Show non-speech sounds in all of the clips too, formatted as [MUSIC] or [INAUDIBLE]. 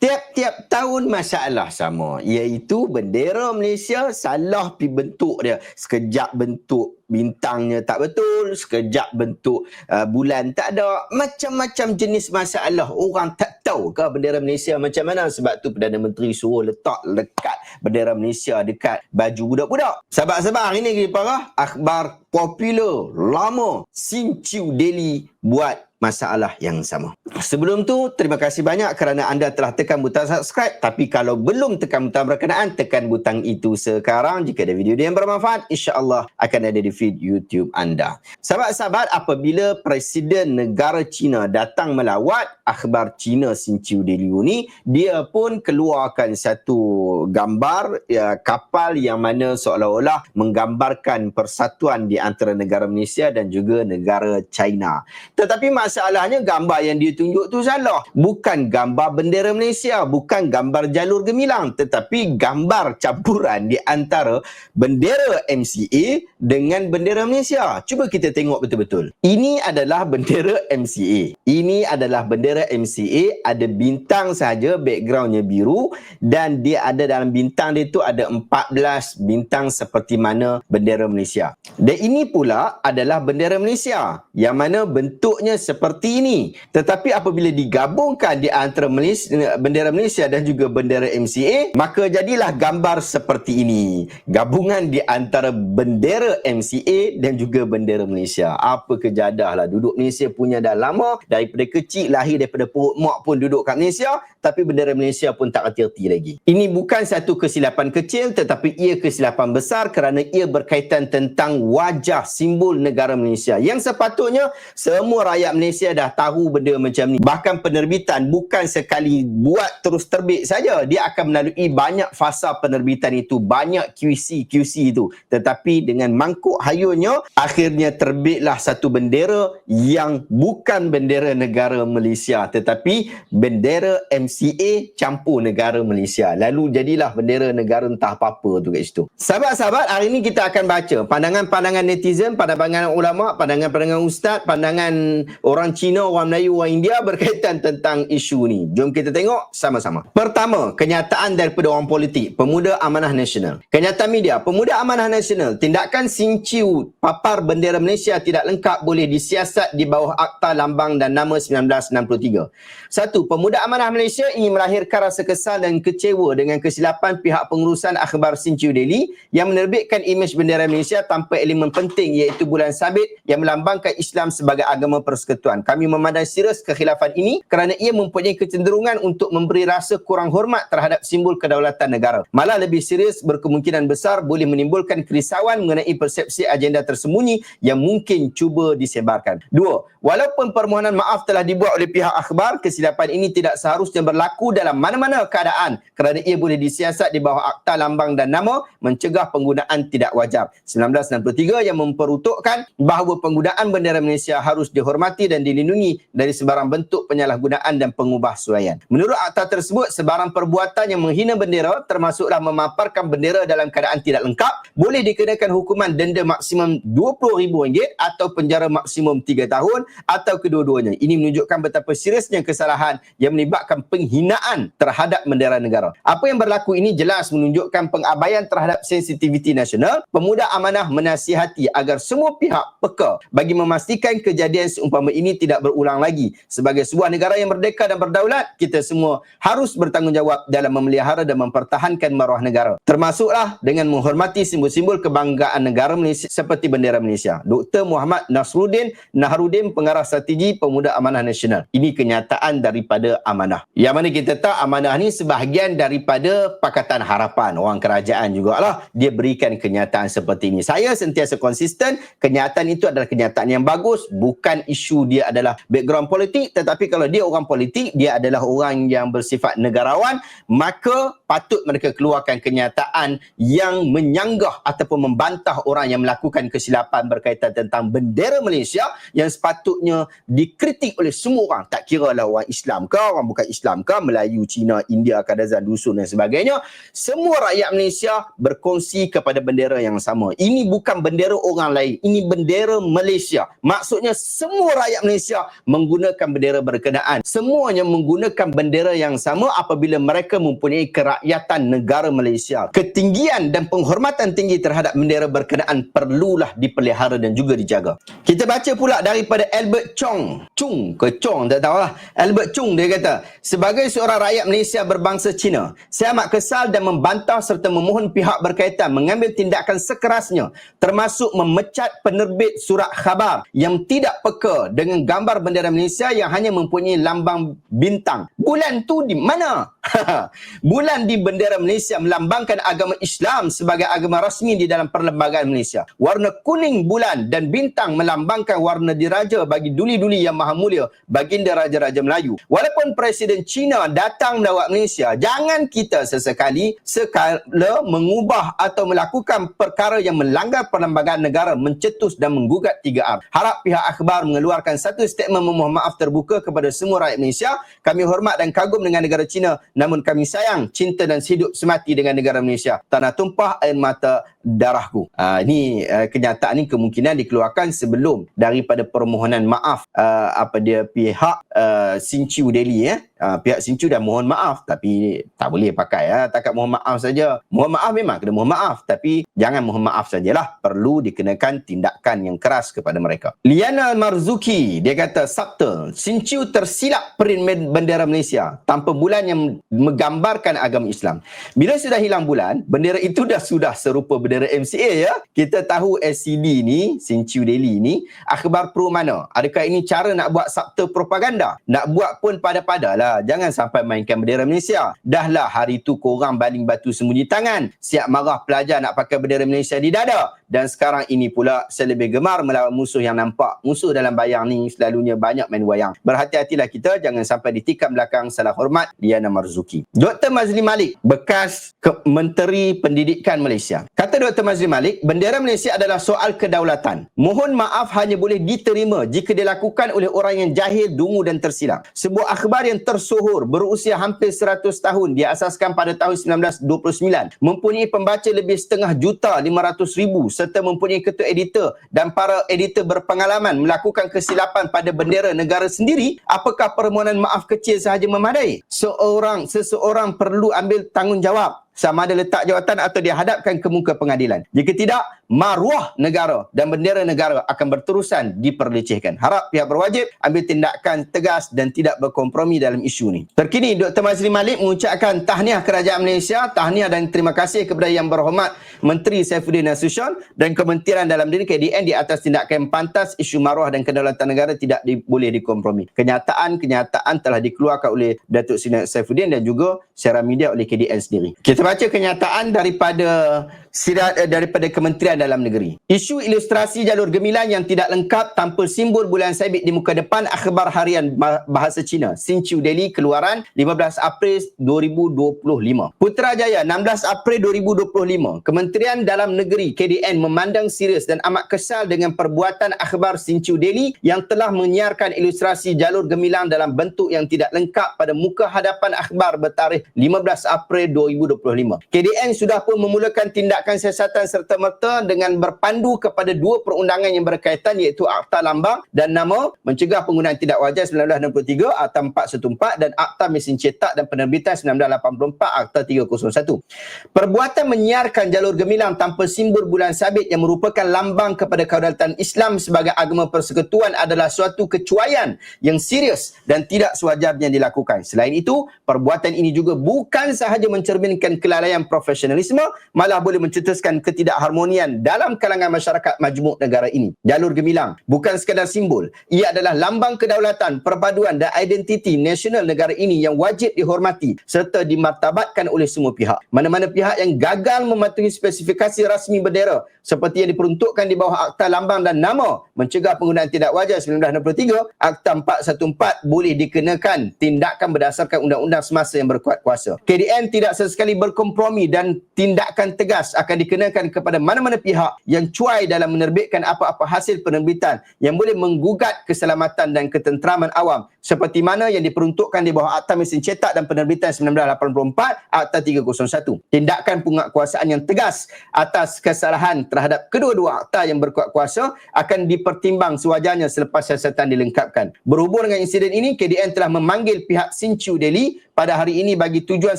Tiap-tiap tahun masalah sama iaitu bendera Malaysia salah pi bentuk dia. Sekejap bentuk bintangnya tak betul, sekejap bentuk uh, bulan tak ada. Macam-macam jenis masalah. Orang tak tahu ke bendera Malaysia macam mana sebab tu Perdana Menteri suruh letak lekat bendera Malaysia dekat baju budak-budak. Sabar-sabar hari ni kita akhbar popular lama Sinchu Daily buat masalah yang sama. Sebelum tu, terima kasih banyak kerana anda telah tekan butang subscribe. Tapi kalau belum tekan butang berkenaan, tekan butang itu sekarang. Jika ada video yang bermanfaat, insya-Allah akan ada di feed YouTube anda. Sahabat-sahabat, apabila Presiden negara China datang melawat akhbar China Sinchu Deliu ni, dia pun keluarkan satu gambar ya, kapal yang mana seolah-olah menggambarkan persatuan di antara negara Malaysia dan juga negara China. Tetapi masalahnya gambar yang dia tunjuk tu salah. Bukan gambar bendera Malaysia, bukan gambar jalur gemilang, tetapi gambar campuran di antara bendera MCA dengan bendera Malaysia. Cuba kita tengok betul-betul. Ini adalah bendera MCA. Ini adalah bendera MCA, ada bintang saja, backgroundnya biru dan dia ada dalam bintang dia tu ada 14 bintang seperti mana bendera Malaysia. Dan ini pula adalah bendera Malaysia yang mana bentuknya seperti ini. Tetapi apabila digabungkan di antara Malaysia, bendera Malaysia dan juga bendera MCA, maka jadilah gambar seperti ini. Gabungan di antara bendera MCA dan juga bendera Malaysia. Apa kejadah lah. Duduk Malaysia punya dah lama. Daripada kecil, lahir daripada perut mak pun duduk kat Malaysia. Tapi bendera Malaysia pun tak hati-hati lagi. Ini bukan satu kesilapan kecil tetapi ia kesilapan besar kerana ia berkaitan tentang wajah simbol negara Malaysia. Yang sepatutnya semua rakyat Malaysia dah tahu benda macam ni. Bahkan penerbitan bukan sekali buat terus terbit saja. Dia akan melalui banyak fasa penerbitan itu. Banyak QC, QC itu. Tetapi dengan mangkuk hayunya, akhirnya terbitlah satu bendera yang bukan bendera negara Malaysia. Tetapi bendera MCA campur negara Malaysia. Lalu jadilah bendera negara entah apa-apa tu kat situ. Sahabat-sahabat, hari ini kita akan baca pandangan-pandangan netizen, pandangan ulama, pandangan-pandangan ustaz, pandangan orang Cina, orang Melayu, orang India berkaitan tentang isu ni. Jom kita tengok sama-sama. Pertama, kenyataan daripada orang politik, Pemuda Amanah Nasional. Kenyataan media, Pemuda Amanah Nasional, tindakan Sinciu papar bendera Malaysia tidak lengkap boleh disiasat di bawah Akta Lambang dan Nama 1963. Satu, Pemuda Amanah Malaysia ingin melahirkan rasa kesal dan kecewa dengan kesilapan pihak pengurusan akhbar Sinciu Daily yang menerbitkan imej bendera Malaysia tanpa elemen penting iaitu bulan sabit yang melambangkan Islam sebagai agama persekutuan. Tuan kami memandang serius kekhilafan ini kerana ia mempunyai kecenderungan untuk memberi rasa kurang hormat terhadap simbol kedaulatan negara. Malah lebih serius berkemungkinan besar boleh menimbulkan kerisauan mengenai persepsi agenda tersembunyi yang mungkin cuba disebarkan. Dua walaupun permohonan maaf telah dibuat oleh pihak akhbar kesilapan ini tidak seharusnya berlaku dalam mana-mana keadaan kerana ia boleh disiasat di bawah akta lambang dan nama mencegah penggunaan tidak wajar. 1963 yang memperuntukkan bahawa penggunaan bendera Malaysia harus dihormati dan dilindungi dari sebarang bentuk penyalahgunaan dan pengubah suaian. Menurut akta tersebut, sebarang perbuatan yang menghina bendera termasuklah memaparkan bendera dalam keadaan tidak lengkap boleh dikenakan hukuman denda maksimum RM20,000 atau penjara maksimum 3 tahun atau kedua-duanya. Ini menunjukkan betapa seriusnya kesalahan yang melibatkan penghinaan terhadap bendera negara. Apa yang berlaku ini jelas menunjukkan pengabaian terhadap sensitiviti nasional. Pemuda amanah menasihati agar semua pihak peka bagi memastikan kejadian seumpama ini tidak berulang lagi. Sebagai sebuah negara yang merdeka dan berdaulat, kita semua harus bertanggungjawab dalam memelihara dan mempertahankan maruah negara. Termasuklah dengan menghormati simbol-simbol kebanggaan negara Malaysia seperti bendera Malaysia. Dr. Muhammad Nasruddin Naharudin, Pengarah Strategi Pemuda Amanah Nasional. Ini kenyataan daripada amanah. Yang mana kita tahu amanah ni sebahagian daripada Pakatan Harapan. Orang kerajaan jugalah dia berikan kenyataan seperti ini. Saya sentiasa konsisten, kenyataan itu adalah kenyataan yang bagus, bukan isu dia adalah background politik. Tetapi kalau dia orang politik dia adalah orang yang bersifat negarawan maka patut mereka keluarkan kenyataan yang menyanggah ataupun membantah orang yang melakukan kesilapan berkaitan tentang bendera Malaysia yang sepatutnya dikritik oleh semua orang. Tak kira lah orang Islam ke orang bukan Islam ke Melayu, Cina, India, Kadazan, Dusun dan sebagainya. Semua rakyat Malaysia berkongsi kepada bendera yang sama. Ini bukan bendera orang lain ini bendera Malaysia maksudnya semua rakyat Malaysia menggunakan bendera berkenaan. Semuanya menggunakan bendera yang sama apabila mereka mempunyai kerakyatan negara Malaysia. Ketinggian dan penghormatan tinggi terhadap bendera berkenaan perlulah dipelihara dan juga dijaga. Kita baca pula daripada Albert Chong. Chung ke Chong tak tahulah. Albert Chung dia kata, sebagai seorang rakyat Malaysia berbangsa Cina, saya amat kesal dan membantah serta memohon pihak berkaitan mengambil tindakan sekerasnya termasuk memecat penerbit surat khabar yang tidak peka dengan gambar bendera Malaysia yang hanya mempunyai lambang bintang. Bulan tu di mana? [LAUGHS] bulan di bendera Malaysia melambangkan agama Islam sebagai agama rasmi di dalam perlembagaan Malaysia. Warna kuning bulan dan bintang melambangkan warna diraja bagi duli-duli yang maha mulia baginda Raja-Raja Melayu. Walaupun Presiden China datang melawat Malaysia, jangan kita sesekali sekala mengubah atau melakukan perkara yang melanggar perlembagaan negara mencetus dan menggugat 3R. Harap pihak akhbar mengeluarkan satu statement memohon maaf terbuka kepada semua rakyat Malaysia. Kami hormat dan kagum dengan negara China namun kami sayang, cinta dan hidup semati dengan negara Malaysia. Tanah tumpah air mata darahku. Uh, ini uh, kenyataan ini kemungkinan dikeluarkan sebelum daripada permohonan maaf uh, apa dia pihak uh, Sinchu Delhi ya. Uh, pihak Sinchu dah mohon maaf tapi tak boleh pakai ya. Takat mohon maaf saja. Mohon maaf memang kena mohon maaf tapi jangan mohon maaf sajalah. Perlu dikenakan tindakan yang keras kepada mereka. Liana Marzuki dia kata subtle. Sinchu tersilap print bendera Malaysia tanpa bulan yang menggambarkan agama Islam. Bila sudah hilang bulan, bendera itu dah sudah serupa bendera MCA ya. Kita tahu SCD ni, Sinchu Daily ni, akhbar pro mana? Adakah ini cara nak buat sabta propaganda? Nak buat pun pada-pada lah. Jangan sampai mainkan bendera Malaysia. Dahlah hari tu korang baling batu sembunyi tangan. Siap marah pelajar nak pakai bendera Malaysia di dada. Dan sekarang ini pula saya lebih gemar melawan musuh yang nampak. Musuh dalam bayang ni selalunya banyak main wayang. Berhati-hatilah kita jangan sampai ditikam belakang salah hormat Diana Marzuki. Dr. Mazli Malik, bekas Menteri Pendidikan Malaysia. Kata Dr. Mazli Malik, bendera Malaysia adalah soal kedaulatan. Mohon maaf hanya boleh diterima jika dilakukan oleh orang yang jahil, dungu dan tersilap. Sebuah akhbar yang tersohor berusia hampir 100 tahun diasaskan pada tahun 1929. Mempunyai pembaca lebih setengah juta 500 ribu serta mempunyai ketua editor dan para editor berpengalaman melakukan kesilapan pada bendera negara sendiri. Apakah permohonan maaf kecil sahaja memadai? Seorang, seseorang perlu ambil tanggungjawab sama ada letak jawatan atau dihadapkan ke muka pengadilan. Jika tidak, maruah negara dan bendera negara akan berterusan diperlecehkan. Harap pihak berwajib ambil tindakan tegas dan tidak berkompromi dalam isu ini. Terkini, Dr. Mazli Malik mengucapkan tahniah Kerajaan Malaysia, tahniah dan terima kasih kepada Yang Berhormat Menteri Saifuddin Nasution dan Kementerian Dalam Diri KDN di atas tindakan pantas isu maruah dan kedaulatan negara tidak di, boleh dikompromi. Kenyataan-kenyataan telah dikeluarkan oleh Datuk Seri Saifuddin dan juga secara media oleh KDN sendiri. Kita baca kenyataan daripada sirat eh, daripada Kementerian Dalam Negeri. Isu ilustrasi jalur gemilang yang tidak lengkap tanpa simbol bulan sabit di muka depan akhbar harian bahasa Cina. Sinchu Daily keluaran 15 April 2025. Putrajaya 16 April 2025. Kementerian Dalam Negeri KDN memandang serius dan amat kesal dengan perbuatan akhbar Sinchu Daily yang telah menyiarkan ilustrasi jalur gemilang dalam bentuk yang tidak lengkap pada muka hadapan akhbar bertarikh 15 April 2025. KDN sudah pun memulakan tindak tindakan siasatan serta merta dengan berpandu kepada dua perundangan yang berkaitan iaitu Akta Lambang dan Nama Mencegah Penggunaan Tidak Wajar 1963 Akta 414 dan Akta Mesin Cetak dan Penerbitan 1984 Akta 301. Perbuatan menyiarkan jalur gemilang tanpa simbol bulan sabit yang merupakan lambang kepada kedaulatan Islam sebagai agama persekutuan adalah suatu kecuaian yang serius dan tidak sewajarnya dilakukan. Selain itu, perbuatan ini juga bukan sahaja mencerminkan kelalaian profesionalisme, malah boleh mencetuskan ketidakharmonian dalam kalangan masyarakat majmuk negara ini. Jalur gemilang bukan sekadar simbol. Ia adalah lambang kedaulatan, perpaduan dan identiti nasional negara ini yang wajib dihormati serta dimartabatkan oleh semua pihak. Mana-mana pihak yang gagal mematuhi spesifikasi rasmi bendera seperti yang diperuntukkan di bawah Akta Lambang dan Nama mencegah penggunaan tidak wajar 1963, Akta 414 boleh dikenakan tindakan berdasarkan undang-undang semasa yang berkuat kuasa. KDN tidak sesekali ber berkompromi dan tindakan tegas akan dikenakan kepada mana-mana pihak yang cuai dalam menerbitkan apa-apa hasil penerbitan yang boleh menggugat keselamatan dan ketenteraman awam seperti mana yang diperuntukkan di bawah Akta Mesin Cetak dan Penerbitan 1984 Akta 301. Tindakan penguatkuasaan yang tegas atas kesalahan terhadap kedua-dua akta yang berkuat kuasa akan dipertimbang sewajarnya selepas siasatan dilengkapkan. Berhubung dengan insiden ini, KDN telah memanggil pihak Sinchu Delhi pada hari ini bagi tujuan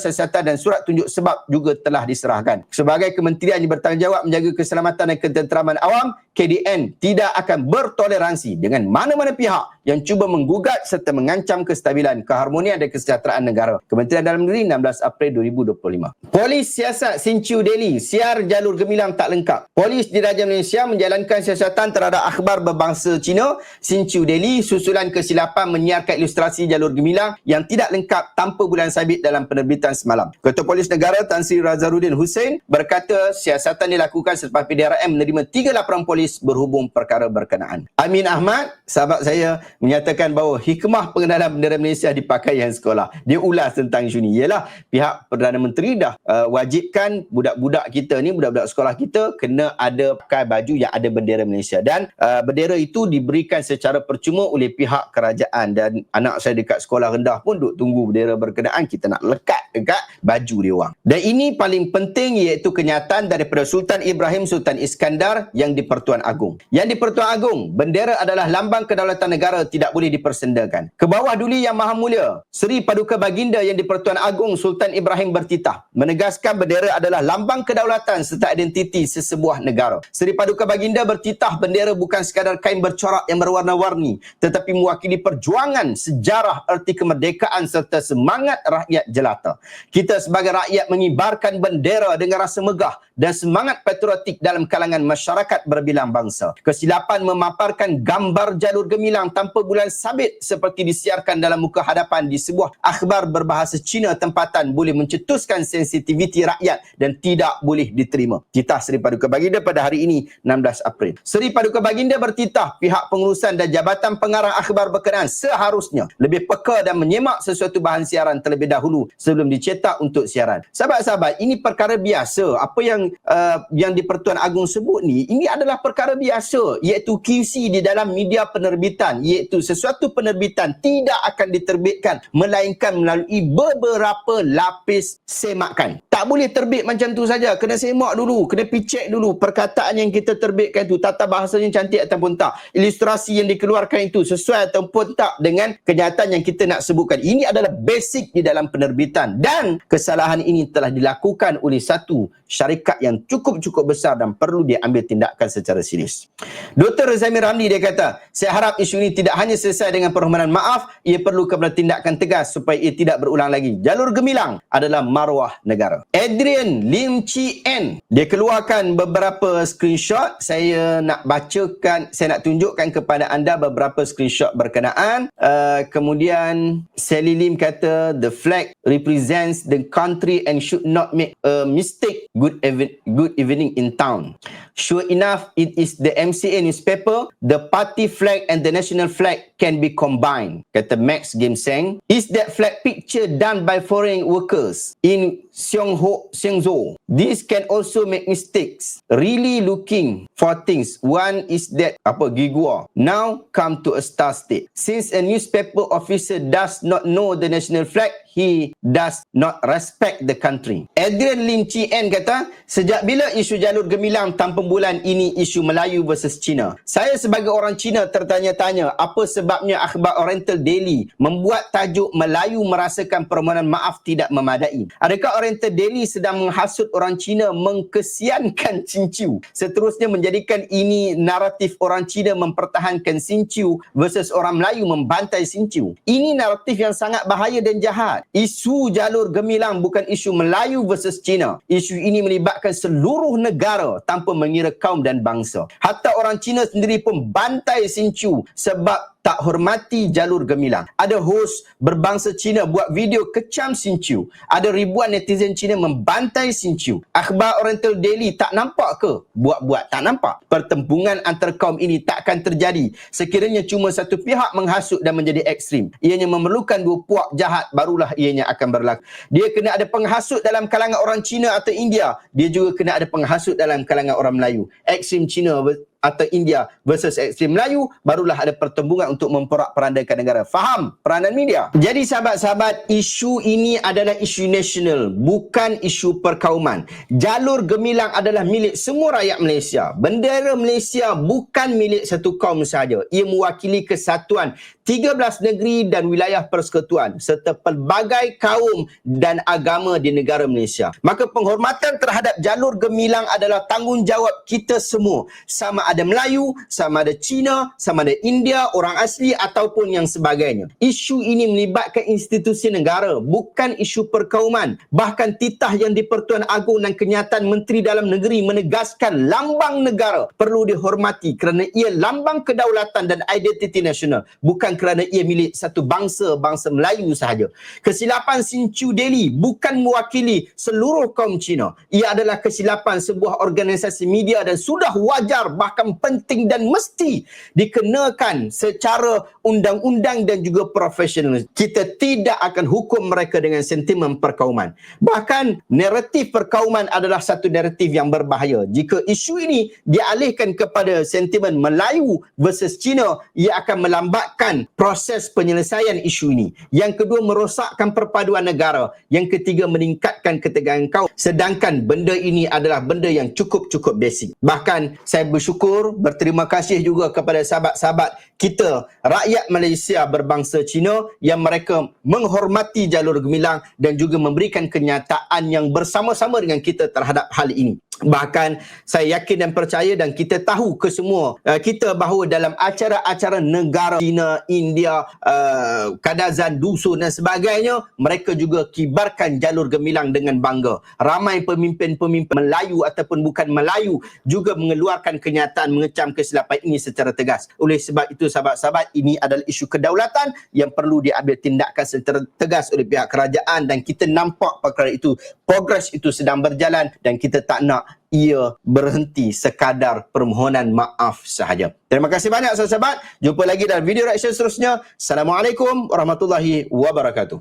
siasatan dan surat tunjuk sebab juga telah diserahkan. Sebagai kementerian yang bertanggungjawab menjaga keselamatan dan ketenteraman awam, KDN tidak akan bertoleransi dengan mana-mana pihak yang cuba menggugat serta mengancam kestabilan, keharmonian dan kesejahteraan negara. Kementerian Dalam Negeri 16 April 2025. Polis siasat Sinchu Delhi, siar jalur gemilang tak lengkap. Polis di Raja Malaysia menjalankan siasatan terhadap akhbar berbangsa Cina, Sinchu Delhi, susulan kesilapan menyiarkan ilustrasi jalur gemilang yang tidak lengkap tanpa bulan sabit dalam penerbitan semalam. Ketua Polis Negara Tan Sri Razaruddin Hussein berkata siasatan dilakukan selepas PDRM menerima tiga laporan polis berhubung perkara berkenaan. Amin Ahmad, sahabat saya, menyatakan bahawa hikmah pengenalan bendera Malaysia di pakaian sekolah. Dia ulas tentang isu ni. Ialah pihak Perdana Menteri dah uh, wajibkan budak-budak kita ni, budak-budak sekolah kita kena ada pakai baju yang ada bendera Malaysia. Dan uh, bendera itu diberikan secara percuma oleh pihak kerajaan. Dan anak saya dekat sekolah rendah pun duk tunggu bendera berkenaan. Kita nak lekat dekat baju dia orang. Dan ini paling penting iaitu kenyataan daripada Sultan Ibrahim Sultan Iskandar yang dipertuan Pertuan Agong. Yang di Pertuan Agong, bendera adalah lambang kedaulatan negara tidak boleh dipersendakan. Ke bawah duli yang maha mulia, Seri Paduka Baginda yang di Pertuan Agong Sultan Ibrahim bertitah, menegaskan bendera adalah lambang kedaulatan serta identiti sesebuah negara. Seri Paduka Baginda bertitah bendera bukan sekadar kain bercorak yang berwarna-warni, tetapi mewakili perjuangan sejarah erti kemerdekaan serta semangat rakyat jelata. Kita sebagai rakyat mengibarkan bendera dengan rasa megah dan semangat patriotik dalam kalangan masyarakat berbilang bangsa. Kesilapan memaparkan gambar jalur gemilang tanpa bulan sabit seperti disiarkan dalam muka hadapan di sebuah akhbar berbahasa Cina tempatan boleh mencetuskan sensitiviti rakyat dan tidak boleh diterima. Titah Seri Paduka Baginda pada hari ini 16 April. Seri Paduka Baginda bertitah pihak pengurusan dan jabatan pengarang akhbar berkenaan seharusnya lebih peka dan menyemak sesuatu bahan siaran terlebih dahulu sebelum dicetak untuk siaran. Sahabat-sahabat, ini perkara biasa. Apa yang uh, yang di Pertuan Agong sebut ni, ini adalah perkara biasa iaitu QC di dalam media penerbitan iaitu sesuatu penerbitan tidak akan diterbitkan melainkan melalui beberapa lapis semakan. Tak boleh terbit macam tu saja. Kena semak dulu, kena picek dulu perkataan yang kita terbitkan itu tata bahasanya cantik ataupun tak. Ilustrasi yang dikeluarkan itu sesuai ataupun tak dengan kenyataan yang kita nak sebutkan. Ini adalah basic di dalam penerbitan dan kesalahan ini telah dilakukan oleh satu syarikat yang cukup-cukup besar dan perlu diambil tindakan secara serius. Dr. Zamir Ramli dia kata, saya harap isu ini tidak hanya selesai dengan permohonan maaf, ia perlu kepada tindakan tegas supaya ia tidak berulang lagi. Jalur gemilang adalah maruah negara. Adrian Lim Chi En, dia keluarkan beberapa screenshot. Saya nak bacakan, saya nak tunjukkan kepada anda beberapa screenshot berkenaan. Uh, kemudian Sally Lim kata, the flag represents the country and should not make a mistake. Good, ev- good evening in town. Sure enough, it is the MCA newspaper, the party flag and the national flag can be combined, kata Max Game Seng. Is that flag picture done by foreign workers in Seongho, Seongzo? This can also make mistakes. Really looking for things. One is that, apa, Gigua. Now come to a star state. Since a newspaper officer does not know the national flag, he does not respect the country. Adrian Lim Chi En kata, sejak bila isu jalur gemilang tanpa bulan ini isu Melayu versus China? Saya sebagai orang China tertanya-tanya apa sebabnya akhbar Oriental Daily membuat tajuk Melayu merasakan permohonan maaf tidak memadai. Adakah Oriental Daily sedang menghasut orang Cina mengkesiankan Cinciu? Seterusnya menjadikan ini naratif orang Cina mempertahankan Cinciu versus orang Melayu membantai Cinciu. Ini naratif yang sangat bahaya dan jahat isu jalur gemilang bukan isu Melayu versus Cina. Isu ini melibatkan seluruh negara tanpa mengira kaum dan bangsa. Hatta orang Cina sendiri pun bantai Sinchu sebab tak hormati jalur gemilang. Ada hos berbangsa Cina buat video kecam Sinchu. Ada ribuan netizen Cina membantai Sinchu. Akhbar Oriental Daily tak nampak ke? Buat-buat tak nampak. Pertempungan antar kaum ini takkan terjadi sekiranya cuma satu pihak menghasut dan menjadi ekstrim. Ianya memerlukan dua puak jahat barulah ianya akan berlaku. Dia kena ada penghasut dalam kalangan orang Cina atau India. Dia juga kena ada penghasut dalam kalangan orang Melayu. Ekstrim Cina atau India versus ekstrim Melayu barulah ada pertembungan untuk memporak-perandakan negara. Faham peranan media? Jadi sahabat-sahabat, isu ini adalah isu nasional, bukan isu perkauman. Jalur gemilang adalah milik semua rakyat Malaysia. Bendera Malaysia bukan milik satu kaum sahaja. Ia mewakili kesatuan 13 negeri dan wilayah persekutuan serta pelbagai kaum dan agama di negara Malaysia. Maka penghormatan terhadap jalur gemilang adalah tanggungjawab kita semua. Sama Melayu, sama ada Cina, sama ada India, orang asli ataupun yang sebagainya. Isu ini melibatkan institusi negara, bukan isu perkauman. Bahkan titah yang di Pertuan Agong dan kenyataan Menteri Dalam Negeri menegaskan lambang negara perlu dihormati kerana ia lambang kedaulatan dan identiti nasional. Bukan kerana ia milik satu bangsa, bangsa Melayu sahaja. Kesilapan Sinchu Delhi bukan mewakili seluruh kaum Cina. Ia adalah kesilapan sebuah organisasi media dan sudah wajar bahkan penting dan mesti dikenakan secara undang-undang dan juga profesional. Kita tidak akan hukum mereka dengan sentimen perkauman. Bahkan naratif perkauman adalah satu naratif yang berbahaya. Jika isu ini dialihkan kepada sentimen Melayu versus Cina, ia akan melambatkan proses penyelesaian isu ini. Yang kedua merosakkan perpaduan negara. Yang ketiga meningkatkan ketegangan kaum. Sedangkan benda ini adalah benda yang cukup-cukup basic. Bahkan saya bersyukur, berterima kasih juga kepada sahabat-sahabat kita, rakyat Malaysia berbangsa Cina yang mereka menghormati jalur gemilang dan juga memberikan kenyataan yang bersama-sama dengan kita terhadap hal ini. Bahkan saya yakin dan percaya dan kita tahu ke semua uh, kita bahawa dalam acara-acara negara China, India, uh, Kadazan, Dusun dan sebagainya, mereka juga kibarkan jalur gemilang dengan bangga. Ramai pemimpin-pemimpin Melayu ataupun bukan Melayu juga mengeluarkan kenyataan mengecam kesilapan ini secara tegas. Oleh sebab itu sahabat-sahabat, ini adalah isu kedaulatan yang perlu diambil tindakan secara tegas oleh pihak kerajaan dan kita nampak perkara itu, progres itu sedang berjalan dan kita tak nak ia berhenti sekadar permohonan maaf sahaja. Terima kasih banyak sahabat-sahabat. Jumpa lagi dalam video reaction seterusnya. Assalamualaikum warahmatullahi wabarakatuh.